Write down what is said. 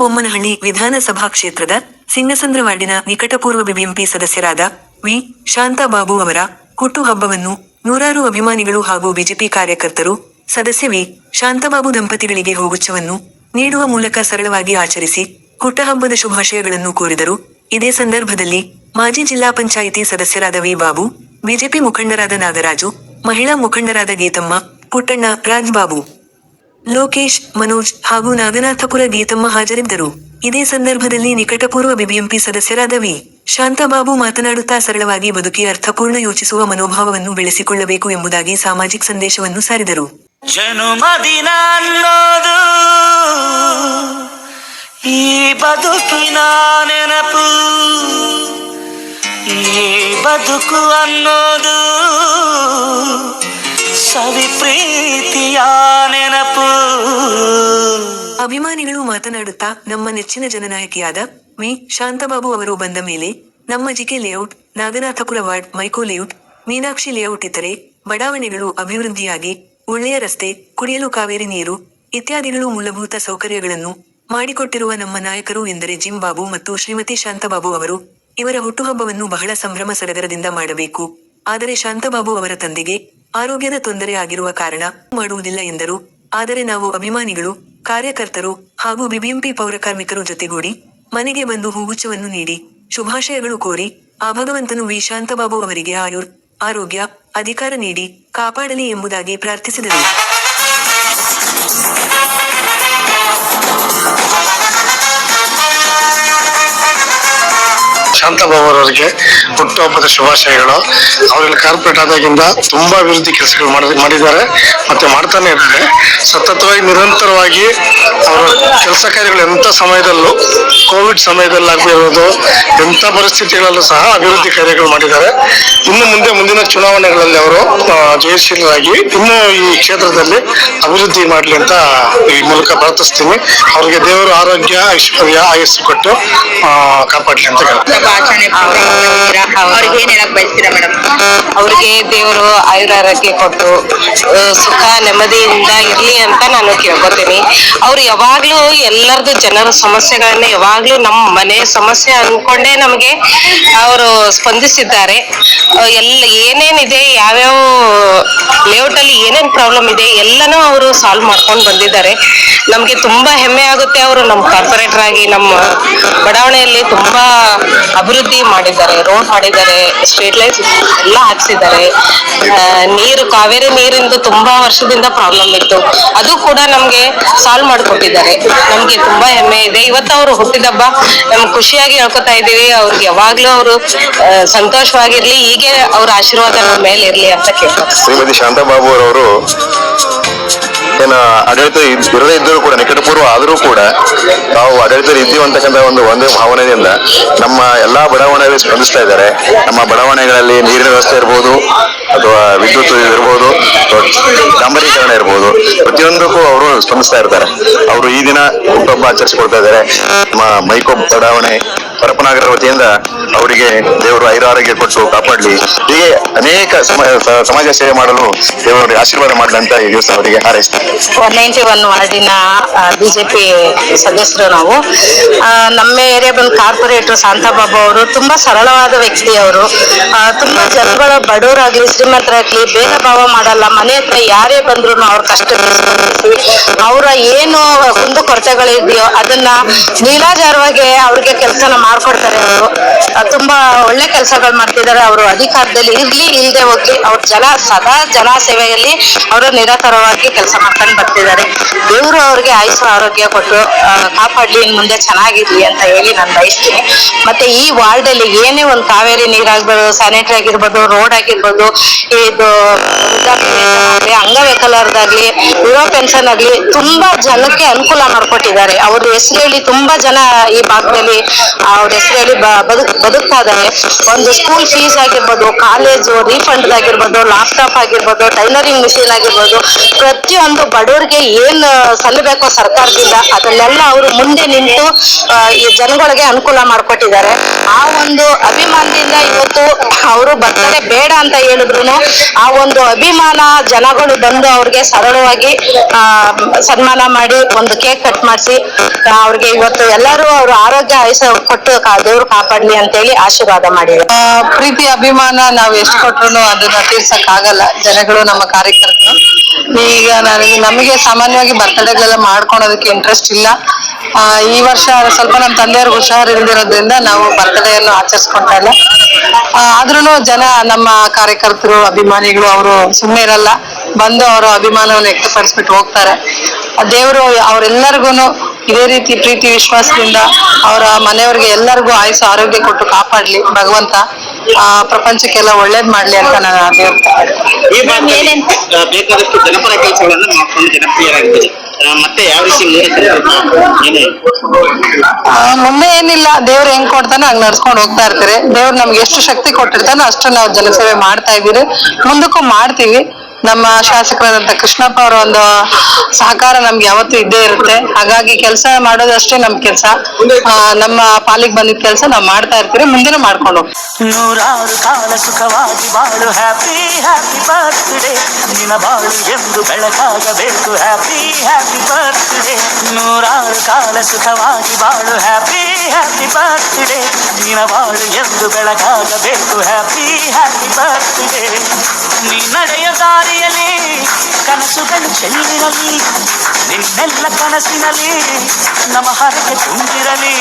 ಬೊಮ್ಮನಹಳ್ಳಿ ವಿಧಾನಸಭಾ ಕ್ಷೇತ್ರದ ಸಿಂಗಸಂದ್ರ ವಾರ್ಡಿನ ನಿಕಟಪೂರ್ವ ಬಿಬಿಎಂಪಿ ಸದಸ್ಯರಾದ ವಿ. ಶಾಂತಾಬಾಬು ಅವರ ಹುಟ್ಟುಹಬ್ಬವನ್ನು ನೂರಾರು ಅಭಿಮಾನಿಗಳು ಹಾಗೂ ಬಿಜೆಪಿ ಕಾರ್ಯಕರ್ತರು, ಸದಸ್ಯ ವಿ. ಶಾಂತಬಾಬು ದಂಪತಿಗಳಿಗೆ ಹೋಗುಚ್ಚವನ್ನು ನೀಡುವ ಮೂಲಕ ಸರಳವಾಗಿ ಆಚರಿಸಿ ಹುಟ್ಟಹಬ್ಬದ ಶುಭಾಶಯಗಳನ್ನು ಕೋರಿದರು. ಇದೇ ಸಂದರ್ಭದಲ್ಲಿ ಮಾಜಿ ಜಿಲ್ಲಾ ಪಂಚಾಯಿತಿ ಸದಸ್ಯರಾದ ವಿ. ಬಾಬು, ಬಿಜೆಪಿ ಮುಖಂಡರಾದ ನಾಗರಾಜು, ಮಹಿಳಾ ಮುಖಂಡರಾದ ಗೀತಮ್ಮ, ಪುಟ್ಟಣ್ಣ ರಾಜ್ಬಾಬು ಲೋಕೇಶ್, ಮನೋಜ್ ಹಾಗೂ ನಾಗನಾಥಪುರ ಗೀತಮ್ಮ ಹಾಜರಿದ್ದರು. ಇದೇ ಸಂದರ್ಭದಲ್ಲಿ ನಿಕಟಪೂರ್ವ ಬಿಬಿಎಂಪಿ ಸದಸ್ಯರಾದ ವಿ. ಶಾಂತಬಾಬು ಮಾತನಾಡುತ್ತಾ ಸರಳವಾಗಿ ಬದುಕಿ ಅರ್ಥಪೂರ್ಣ ಯೋಚಿಸುವ ಮನೋಭಾವವನ್ನು ಬೆಳೆಸಿಕೊಳ್ಳಬೇಕು ಎಂಬುದಾಗಿ ಸಾಮಾಜಿಕ ಸಂದೇಶವನ್ನು ಸಾರಿದರು. ಈ ಬದುಕಿನ ನೆನಪು. ಈ ಬದುಕು ಅನ್ನೋದು ಸವಿ ಪ್ರೀತಿಯ ನೆನಪು. ಅಭಿಮಾನಿಗಳು ಮಾತನಾಡುತ್ತಾ ನಮ್ಮ ನೆಚ್ಚಿನ ಜನನಾಯಕಿಯಾದ ವಿ ಶಾಂತಬಾಬು ಅವರು ಬಂದ ಮೇಲೆ ನಮ್ಮ G K layout Naganathapura ward, Mico layout, Meenakshi layout ಇತರೆ ಬಡಾವಣೆಗಳು ಅಭಿವೃದ್ಧಿಯಾಗಿ ಒಳ್ಳೆಯ ರಸ್ತೆ, ಕುಡಿಯಲು ಕಾವೇರಿ ನೀರು ಇತ್ಯಾದಿಗಳು ಮೂಲಭೂತ ಸೌಕರ್ಯಗಳನ್ನು ಮಾಡಿಕೊಟ್ಟಿರುವ ನಮ್ಮ ನಾಯಕರು ಎಂದರೆ ಜಿಮ್ ಬಾಬು ಮತ್ತು ಶ್ರೀಮತಿ ಶಾಂತಬಾಬು ಅವರು. ಇವರ ಹುಟ್ಟುಹಬ್ಬವನ್ನು ಬಹಳ ಸಂಭ್ರಮ ಸಡಗರದಿಂದ ಮಾಡಬೇಕು. ಆದರೆ ಶಾಂತಬಾಬು ಅವರ ತಂದೆಗೆ ಆರೋಗ್ಯದ ತೊಂದರೆ ಆಗಿರುವ ಕಾರಣ ಮಾಡುವುದಿಲ್ಲ ಎಂದರು. ಆದರೆ ನಾವು ಅಭಿಮಾನಿಗಳು, ಕಾರ್ಯಕರ್ತರು ಹಾಗೂ ಬಿಬಿಎಂಪಿ ಪೌರಕಾರ್ಮಿಕರು ಜೊತೆಗೂಡಿ ಮನೆಗೆ ಬಂದು ಹೂಗುಚ್ಛವನ್ನು ನೀಡಿ ಶುಭಾಶಯಗಳು ಕೋರಿ ಆ ಭಗವಂತನು ವಿ ಶಾಂತಬಾಬು ಅವರಿಗೆ ಆಯುರ್, ಆರೋಗ್ಯ, ಅಧಿಕಾರ ನೀಡಿ ಕಾಪಾಡಲಿ ಎಂಬುದಾಗಿ ಪ್ರಾರ್ಥಿಸಿದರು. ಶಾಂತಬಾಬುರವರಿಗೆ ಹುಟ್ಟುಹಬ್ಬದ ಶುಭಾಶಯಗಳು. ಅವರಲ್ಲಿ ಕಾರ್ಪೊರೇಟ್ ಆದಾಗಿಂದ ತುಂಬಾ ಅಭಿವೃದ್ಧಿ ಕೆಲಸಗಳು ಮಾಡಿ, ಮಾಡಿದ್ದಾರೆ ಮತ್ತೆ ಮಾಡ್ತಾನೆ ಇದ್ದಾರೆ. ಸತತವಾಗಿ ನಿರಂತರವಾಗಿ ಅವರ ಕೆಲಸ ಕಾರ್ಯಗಳು ಎಂಥ ಸಮಯದಲ್ಲೂ, ಕೋವಿಡ್ ಸಮಯದಲ್ಲಿ ಆಗಿರ್ಬೋದು ಎಂಥ ಪರಿಸ್ಥಿತಿಗಳಲ್ಲೂ ಸಹ ಅಭಿವೃದ್ಧಿ ಕಾರ್ಯಗಳು ಮಾಡಿದ್ದಾರೆ. ಇನ್ನು ಮುಂದೆ ಮುಂದಿನ ಚುನಾವಣೆಗಳಲ್ಲಿ ಅವರು ಜಯಶೀಲರಾಗಿ ಇನ್ನೂ ಈ ಕ್ಷೇತ್ರದಲ್ಲಿ ಅಭಿವೃದ್ಧಿ ಮಾಡಲಿ ಅಂತ ಈ ಮೂಲಕ ಪ್ರಾರ್ಥಿಸ್ತೀನಿ. ಅವರಿಗೆ ದೇವರು ಆರೋಗ್ಯ, ಐಶ್ವರ್ಯ, ಆಯಸ್ಸು ಕೊಟ್ಟು ಕಾಪಾಡಲಿ ಅಂತ ಹೇಳ್ತೀನಿ ಭಾಷಣೆ ಅವ್ರಿಗೆ ಏನ್ ಹೇಳಕ್ ಬಯಸ್ತೀರಾ ಮೇಡಮ್ ಅವ್ರಿಗೆ ದೇವರು ಆಯುರಾರೋಗ್ಯ ಕೊಟ್ಟು ಸುಖ ನೆಮ್ಮದಿಯಿಂದ ಇರ್ಲಿ ಅಂತ ನಾನು ಕೇಳ್ಕೊತೀನಿ. ಅವ್ರು ಯಾವಾಗ್ಲೂ ಎಲ್ಲರದು ಜನರ ಸಮಸ್ಯೆಗಳನ್ನ ಯಾವಾಗ್ಲೂ ನಮ್ಮ ಮನೆ ಸಮಸ್ಯೆ ಅನ್ಕೊಂಡೇ ನಮಗೆ ಅವರು ಸ್ಪಂದಿಸಿದ್ದಾರೆ. ಎಲ್ಲ ಏನೇನಿದೆ ಯಾವ್ಯಾವ ಲೇಔಟ್ ಅಲ್ಲಿ ಏನೇನ್ ಪ್ರಾಬ್ಲಮ್ ಇದೆ ಎಲ್ಲನೂ ಅವರು ಸಾಲ್ವ್ ಮಾಡ್ಕೊಂಡು ಬಂದಿದ್ದಾರೆ. ನಮ್ಗೆ ತುಂಬಾ ಹೆಮ್ಮೆ ಆಗುತ್ತೆ ಅವರು ನಮ್ಮ ಕಾರ್ಪೊರೇಟರ್ ಆಗಿ ನಮ್ಮ ಬಡಾವಣೆಯಲ್ಲಿ ತುಂಬಾ ಅಭಿವೃದ್ಧಿ ಮಾಡಿದ್ದಾರೆ ರೋಡ್ ಮಾಡಿದ್ದಾರೆ ಸ್ಟ್ರೀಟ್ ಲೈಟ್ ಎಲ್ಲ ಹಾಕ್ಸಿದ್ದಾರೆ. ನೀರು, ಕಾವೇರಿ ನೀರಿಂದು ತುಂಬಾ ವರ್ಷದಿಂದ ಪ್ರಾಬ್ಲಮ್ ಇತ್ತು. ಅದು ಕೂಡ ನಮ್ಗೆ ಸಾಲ್ವ್ ಮಾಡಿಕೊಟ್ಟಿದ್ದಾರೆ. ನಮ್ಗೆ ತುಂಬಾ ಹೆಮ್ಮೆ ಇದೆ. ಇವತ್ತು ಅವರು ಹುಟ್ಟಿದಬ್ಬ ನಮ್ಗೆ ಖುಷಿಯಾಗಿ ಹೇಳ್ಕೊತಾ ಇದೀವಿ ಅವ್ರಿಗೆ ಯಾವಾಗ್ಲೂ ಅವರು ಸಂತೋಷವಾಗಿರ್ಲಿ, ಹೀಗೆ ಅವ್ರ ಆಶೀರ್ವಾದ ನಮ್ಮ ಮೇಲೆ ಇರ್ಲಿ ಅಂತ ಕೇಳ್ಕೊತೀನಿ ಶ್ರೀಮತಿ ಬಾಬು ಅವರವರು ಏನು ಆಡಳಿತ ಇರದೇ ಇದ್ದರೂ ಕೂಡ, ನಿಕಟಪೂರ್ವ ಆದರೂ ಕೂಡ ನಾವು ಆಡಳಿತ ಇದ್ದೀವಿ ಅಂತಕ್ಕಂಥ ಒಂದು ಒಂದೇ ಭಾವನೆಯಿಂದ ನಮ್ಮ ಎಲ್ಲಾ ಬಡಾವಣೆಗಳು ಸ್ಪಂದಿಸ್ತಾ ಇದ್ದಾರೆ. ನಮ್ಮ ಬಡಾವಣೆಗಳಲ್ಲಿ ನೀರಿನ ವ್ಯವಸ್ಥೆ ಇರ್ಬೋದು, ಅಥವಾ ವಿದ್ಯುತ್ ಇರ್ಬೋದು ಡಾಂಬರೀಕರಣ ಇರ್ಬೋದು. ಪ್ರತಿಯೊಂದಕ್ಕೂ ಅವರು ಸ್ಪಂದಿಸ್ತಾ ಇರ್ತಾರೆ. ಅವರು ಈ ದಿನ ಹುಟ್ಟುಹಬ್ಬ ಆಚರಿಸಿಕೊಳ್ತಾ ಇದ್ದಾರೆ. ನಮ್ಮ ಮೈಕೋ ಬಡಾವಣೆ ಪರಪನಗರ ವತಿಯಿಂದ ಅವರಿಗೆ ದೇವರು ಐರಾರೋಗ್ಯ ಕೊಟ್ಟು ಕಾಪಾಡಲಿ. ಹೀಗೆ ಅನೇಕ ಸಮ- ಸಮಾಜ ಸೇವೆ ಮಾಡಲು ದೇವರು ಆಶೀರ್ವಾದ ಮಾಡಲಿ ಅಂತ ಈ ದಿವಸ ಅವರಿಗೆ ಹಾರೈಸ್ತಾರೆ ಒನ್ ಬಿಜೆಪಿ ಸದಸ್ಯರು ನಾವು. ನಮ್ಮ ಏರಿಯಾ ಬಂದು ಕಾರ್ಪೊರೇಟರ್ ಶಾಂತಾಬಾಬು ಅವರು ತುಂಬಾ ಸರಳವಾದ ವ್ಯಕ್ತಿ ಅವರು ತುಂಬಾ ಜನಗಳ ಬಡವರಾಗ್ಲಿ, ಶ್ರೀಮಂತರಾಗ್ಲಿ, ಭೇದ ಭಾವ ಮಾಡಲ್ಲ. ಮನೆ ಹತ್ರ ಯಾರೇ ಬಂದ್ರು ಅವ್ರ ಕಷ್ಟ ಅವರ ಏನು ಕುಂದು ಕೊರತೆಗಳಿದೆಯೋ ಅದನ್ನ ನೀಲಾಜಾರವಾಗಿ ಅವ್ರಿಗೆ ಕೆಲಸನ ಮಾಡ್ಕೊಡ್ತಾರೆ ಅವರು. ತುಂಬಾ ಒಳ್ಳೆ ಕೆಲಸಗಳು ಮಾಡ್ತಿದ್ದಾರೆ ಅವರು ಅಧಿಕಾರದಲ್ಲಿ. ಇರ್ಲಿ ಇಲ್ಲದೆ ಹೋಗ್ಲಿ, ಅವ್ರ ಜನ ಸದಾ ಜನ ಸೇವೆಯಲ್ಲಿ ಅವರು ನಿರತರವಾಗಿ ಕೆಲಸ ಮಾಡ್ಕೊಂಡು ಬರ್ತಿದ್ದಾರೆ. ದೇವರು ಅವ್ರಿಗೆ ಆಯುಷ ಆರೋಗ್ಯ ಕೊಟ್ಟು ಕಾಪಾಡ್ಲಿ ಮುಂದೆ ಚೆನ್ನಾಗಿರ್ಲಿ ಅಂತ ಹೇಳಿ ನಾನು ಬಯಸ್ತೀನಿ. ಮತ್ತೆ ಈ ವಾರ್ಡ್ ಅಲ್ಲಿ ಏನೇ ಒಂದು ಕಾವೇರಿ ನೀರಾಗ್ಬೋದು ಸ್ಯಾನಿಟರಿ ಆಗಿರ್ಬೋದು ರೋಡ್ ಆಗಿರ್ಬೋದು, ಇದು ಅಂಗವಿಕಲರ್ದಾಗ್ಲಿ ಯುವ ಪೆನ್ಷನ್ ಆಗ್ಲಿ, ತುಂಬಾ ಜನಕ್ಕೆ ಅನುಕೂಲ ಮಾಡ್ಕೊಟ್ಟಿದ್ದಾರೆ. ಅವ್ರ ಹೆಸರು ಹೇಳಿ ತುಂಬಾ ಜನ ಈ ಭಾಗದಲ್ಲಿ ಅವ್ರ ಹೆಸರಲ್ಲಿ ಬದುಕ್ತಾ ಇದ್ದಾರೆ ಒಂದು ಸ್ಕೂಲ್ ಫೀಸ್ ಆಗಿರ್ಬೋದು ಕಾಲೇಜು ರೀಫಂಡ್ ಆಗಿರ್ಬೋದು ಲ್ಯಾಪ್ಟಾಪ್ ಆಗಿರ್ಬೋದು ಟೈಲರಿಂಗ್ ಮಿಷಿನ್ ಆಗಿರ್ಬೋದು, ಪ್ರತಿಯೊಂದು ಬಡವರಿಗೆ ಏನ್ ಸಲ್ಲಬೇಕೋ ಸರ್ಕಾರದಿಂದ, ಅದನ್ನೆಲ್ಲ ಅವರು ಮುಂದೆ ನಿಂತು ಈ ಜನಗಳಿಗೆ ಅನುಕೂಲ ಮಾಡಿಕೊಟ್ಟಿದ್ದಾರೆ. ಆ ಒಂದು ಅಭಿಮಾನದಿಂದ ಇವತ್ತು ಅವರು ಬರ್ತಾರೆ. ಬೇಡ ಅಂತ ಹೇಳಿದ್ರು ಆ ಒಂದು ಅಭಿಮಾನ ಜನಗಳು ಬಂದು ಅವ್ರಿಗೆ ಸರಳವಾಗಿ ಸನ್ಮಾನ ಮಾಡಿ, ಒಂದು ಕೇಕ್ ಕಟ್ ಮಾಡಿಸಿ ಅವ್ರಿಗೆ ಇವತ್ತು ಎಲ್ಲರೂ ಅವರು ಆರೋಗ್ಯ ಆಯುಷ ಕೊಟ್ಟು ಕಾ- ದೇವ್ರು ಕಾಪಾಡ್ಲಿ ಅಂತೇಳಿ ಆಶೀರ್ವಾದ ಮಾಡಿದ್ರು. ಪ್ರೀತಿ, ಅಭಿಮಾನ ನಾವ್ ಎಷ್ಟು ಕೊಟ್ರು ಅದನ್ನ ತೀರ್ಸಕ್ ಆಗಲ್ಲ. ಜನಗಳು ನಮ್ಮ ಕಾರ್ಯಕರ್ತರು. ಈಗ ನನಗೆ ನಮಗೆ ಸಾಮಾನ್ಯವಾಗಿ ಬರ್ತಡೇಗಳೆಲ್ಲ ಮಾಡ್ಕೊಳೋದಕ್ಕೆ ಇಂಟ್ರೆಸ್ಟ್ ಇಲ್ಲ. ಈ ವರ್ಷ ಸ್ವಲ್ಪ ನಮ್ಮ ತಂದೆಯವ್ರಿಗೆ ಹುಷಾರಿಲ್ದಿರೋದ್ರಿಂದ ನಾವು ಬರ್ತಡೆಯನ್ನು ಆಚರಿಸ್ಕೊಂತಾ ಇಲ್ಲ ಆದ್ರೂ ಜನ ನಮ್ಮ ಕಾರ್ಯಕರ್ತರು, ಅಭಿಮಾನಿಗಳು ಅವರು ಸುಮ್ಮನೆ ಇರಲ್ಲ. ಬಂದು ಅವರು ಅಭಿಮಾನವನ್ನು ವ್ಯಕ್ತಪಡಿಸ್ಬಿಟ್ಟು ಹೋಗ್ತಾರೆ. ದೇವರು ಅವರೆಲ್ಲರಿಗೂ ಇದೇ ರೀತಿ ಪ್ರೀತಿ ವಿಶ್ವಾಸದಿಂದ ಅವರ ಮನೆಯವ್ರಿಗೆ ಎಲ್ಲರಿಗೂ ಆಯಸ್ಸು ಆರೋಗ್ಯ ಕೊಟ್ಟು ಕಾಪಾಡ್ಲಿ. ಭಗವಂತ ಆ ಪ್ರಪಂಚಕ್ಕೆಲ್ಲ ಒಳ್ಳೇದ್ ಮಾಡ್ಲಿ ಅಂತ ನಾನು ದೇವ್ರ ಈ ಭಾಗದಲ್ಲಿ ಬೇಕಾದಷ್ಟು ಜನಪರ ಕೆಲಸಗಳನ್ನು ಮಾಡ್ಕೊಂಡು ಜನಪ್ರಿಯರಾಗಿದ್ದೀರಿ ಮತ್ತೆ ಯಾವ ರೀತಿ ಮುಂದೆ ಏನಿಲ್ಲ. ದೇವ್ರು ಹೆಂಗ್ ಕೊಡ್ತಾನೆ ಹಂಗ್ ನಡ್ಸ್ಕೊಂಡು ಹೋಗ್ತಾ ಇರ್ತಾರೆ. ದೇವ್ರು ನಮ್ಗೆ ಎಷ್ಟು ಶಕ್ತಿ ಕೊಟ್ಟಿರ್ತಾನೋ ಅಷ್ಟು ನಾವು ಜನಸೇವೆ ಮಾಡ್ತಾ ಇದೀವಿ ಮುಂದಕ್ಕೂ ಮಾಡ್ತೀವಿ. ನಮ್ಮ ಶಾಸಕರಾದಂತ ಕೃಷ್ಣಪ್ಪ ಅವರ ಒಂದು ಸಹಕಾರ ನಮ್ಗೆ ಯಾವತ್ತೂ ಇದ್ದೇ ಇರುತ್ತೆ. ಹಾಗಾಗಿ ಕೆಲಸ ಮಾಡೋದಷ್ಟೇ ನಮ್ ಕೆಲಸ. ನಮ್ಮ ಪಾಲಿಗೆ ಬಂದಿದ್ದ ಕೆಲಸ ನಾವು ಮಾಡ್ತಾ ಇರ್ತೀವಿ, ಮುಂದಿನ ಮಾಡ್ಕೊಂಡು ನೂರಾರು ಕಾಲ ಸುಖವಾಗಿ ಬಾಳು ಹ್ಯಾಪಿ ಹ್ಯಾಪಿ ಬರ್ತ್ಡೇ ದಿನ ಬಾಳು ಎಂದು ಬೆಳಕಾಗಬೇಕು ಹ್ಯಾಪಿ ಹ್ಯಾಪಿ ಬರ್ತ್ಡೇ ನೂರಾರು ಕಾಲ ಸುಖವಾಗಿ ಬಾಳು ಹ್ಯಾಪಿ ಹ್ಯಾಪಿ ಬರ್ತ್ಡೇ ದಿನ ಬಾಳು ಎಂದು ಬೆಳಕಾಗಬೇಕು ಹ್ಯಾಪಿ ಹ್ಯಾಪಿ ಬರ್ತ್ಡೇ ನೀ ನಡೆಯ ದಾರಿಯಲ್ಲಿ ಕನಸುಗಳು ಚೆಲ್ಲಿರಲಿ ನಿನ್ನೆಲ್ಲ ಕನಸಿನಲ್ಲಿ ನಮ್ಮ ಹರಕೆ ತುಂಬಿರಲಿ